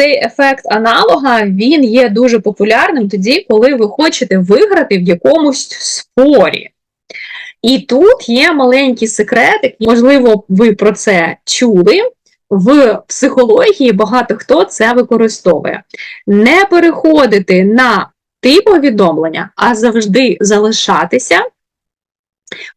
цей ефект аналога він є дуже популярним тоді, коли ви хочете виграти в якомусь спорі. І тут є маленький секретик, можливо, ви про це чули. В психології багато хто це використовує. Не переходити на ти повідомлення, а завжди залишатися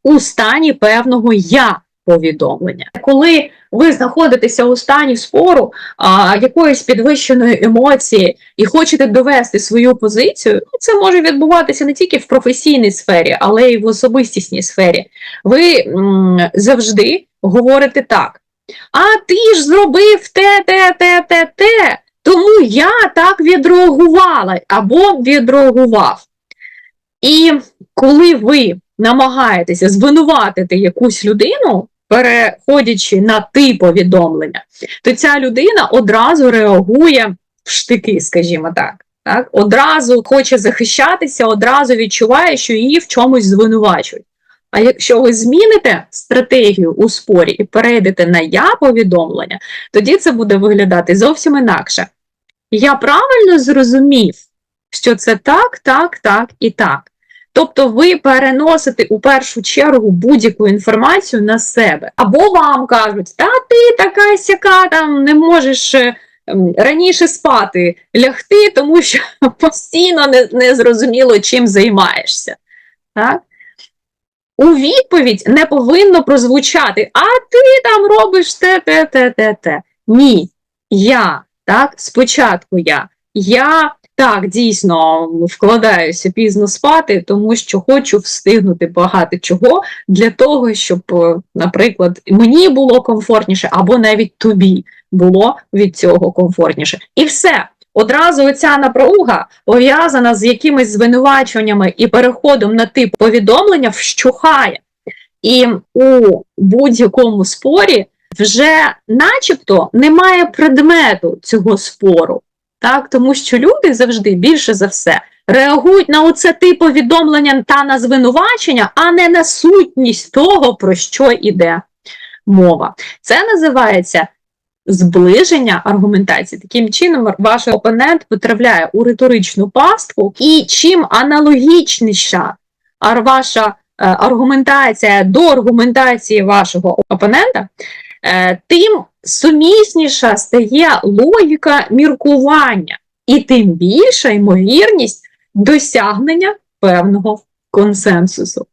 у стані певного я повідомлення. Коли ви знаходитеся у стані спору, а, якоїсь підвищеної емоції і хочете довести свою позицію, ну, це може відбуватися не тільки в професійній сфері, але й в особистісній сфері. Ви м, завжди говорите так. А ти ж зробив те, те, те, те, те, тому я так відреагувала або відреагував. І коли ви намагаєтеся звинуватити якусь людину, переходячи на ти повідомлення, то ця людина одразу реагує в штики, скажімо так. Так, одразу хоче захищатися, одразу відчуває, що її в чомусь звинувачують. А якщо ви зміните стратегію у спорі і перейдете на я повідомлення, тоді це буде виглядати зовсім інакше. Я правильно зрозумів, що це так, так, так і так. Тобто ви переносите у першу чергу будь-яку інформацію на себе. Або вам кажуть, та ти така сяка, там не можеш е, раніше спати, лягти, тому що постійно не, не зрозуміло, чим займаєшся. Так? У відповідь не повинно прозвучати, а ти там робиш те, те, те, те, те. Ні. Я, так, спочатку я. Я так дійсно вкладаюся пізно спати, тому що хочу встигнути багато чого для того, щоб, е, наприклад, мені було комфортніше, або навіть тобі було від цього комфортніше. І все. Одразу ця напруга пов'язана з якимись звинуваченнями і переходом на тип повідомлення вщухає. І у будь-якому спорі вже начебто немає предмету цього спору. Так? Тому що люди завжди більше за все реагують на оце тип повідомлення та на звинувачення, а не на сутність того, про що йде мова. Це називається зближення аргументації. Таким чином, ваш опонент потрапляє у риторичну пастку, і чим аналогічніша ваша е, аргументація до аргументації вашого опонента, е, тим сумісніша стає логіка міркування, і тим більша ймовірність досягнення певного консенсусу.